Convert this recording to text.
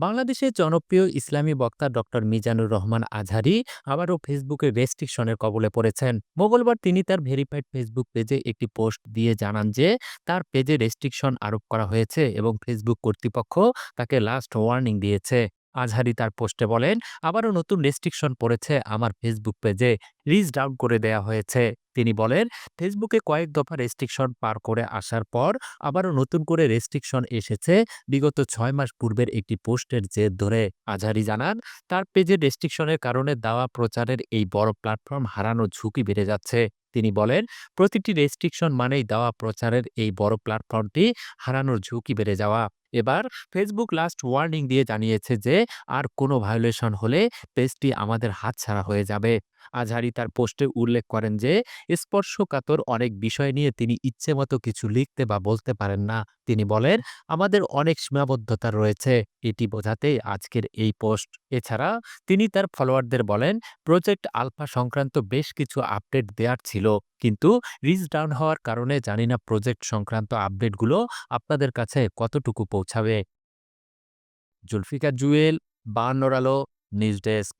বাংলাদেশের জনপ্রিয় ইসলামী বক্তা ডক্টর মিজানুর রহমান আজহারি আবারও ফেসবুকে রেস্ট্রিকশনের কবলে পড়েছেন। মঙ্গলবার তিনি তার ভেরিফাইড ফেসবুক পেজে একটি পোস্ট দিয়ে জানান যে, তার পেজে রেস্ট্রিকশন আরোপ করা হয়েছে এবং ফেসবুক কর্তৃপক্ষ তাকে লাস্ট ওয়ার্নিং দিয়েছে। আজহারি তার পোস্টে বলেন, আবারও নতুন রেস্ট্রিকশন পড়েছে আমার ফেসবুক পেজে রিচ ডাউন করে দেয়া হয়েছে। তিনি বলেন, ফেসবুকে কয়েক দফা রেস্ট্রিকশন পার করে আসার পর আবারও নতুন করে রেস্ট্রিকশন এসেছে। বিগত ছয় মাস পূর্বের একটি পোস্টের জের ধরে আজহারি জানান, তার পেজে রেস্ট্রিকশনের কারণে দেওয়া প্রচারের এই বড় প্ল্যাটফর্ম হারানোর ঝুঁকি বেড়ে যাচ্ছে। তিনি বলেন, প্রতিটি রেস্ট্রিকশন মানেই দেওয়া প্রচারের এই বড় প্ল্যাটফর্মটি হারানোর ঝুঁকি বেড়ে যাওয়া। এবার ফেসবুক লাস্ট ওয়ার্নিং দিয়ে জানিয়েছে যে, আর কোনো ভায়োলেশন হলে পেজটি আমাদের হাতছাড়া হয়ে যাবে। আজহারি তার পোস্টে উল্লেখ করেন যে, স্পর্শকাতর অনেক বিষয় নিয়ে তিনি ইচ্ছেমতো কিছু লিখতে বা বলতে পারেন না। তিনি বলেন, আমাদের অনেক সীমাবদ্ধতা রয়েছে। এটি বোঝাতে আজকের এই পোস্ট এছাড়া তিনি তার ফলোয়ারদের বলেন প্রজেক্ট আলফা সংক্রান্ত বেশ কিছু আপডেট দেওয়ার ছিল। কিন্তু রিচ ডাউন হওয়ার কারণে জানি না প্রজেক্ট সংক্রান্ত আপডেটগুলো আপনাদের কাছে কতটুকু পৌঁছাবে। জুলফিকা জুয়েল বা আলো, নিউজ ডেস্ক।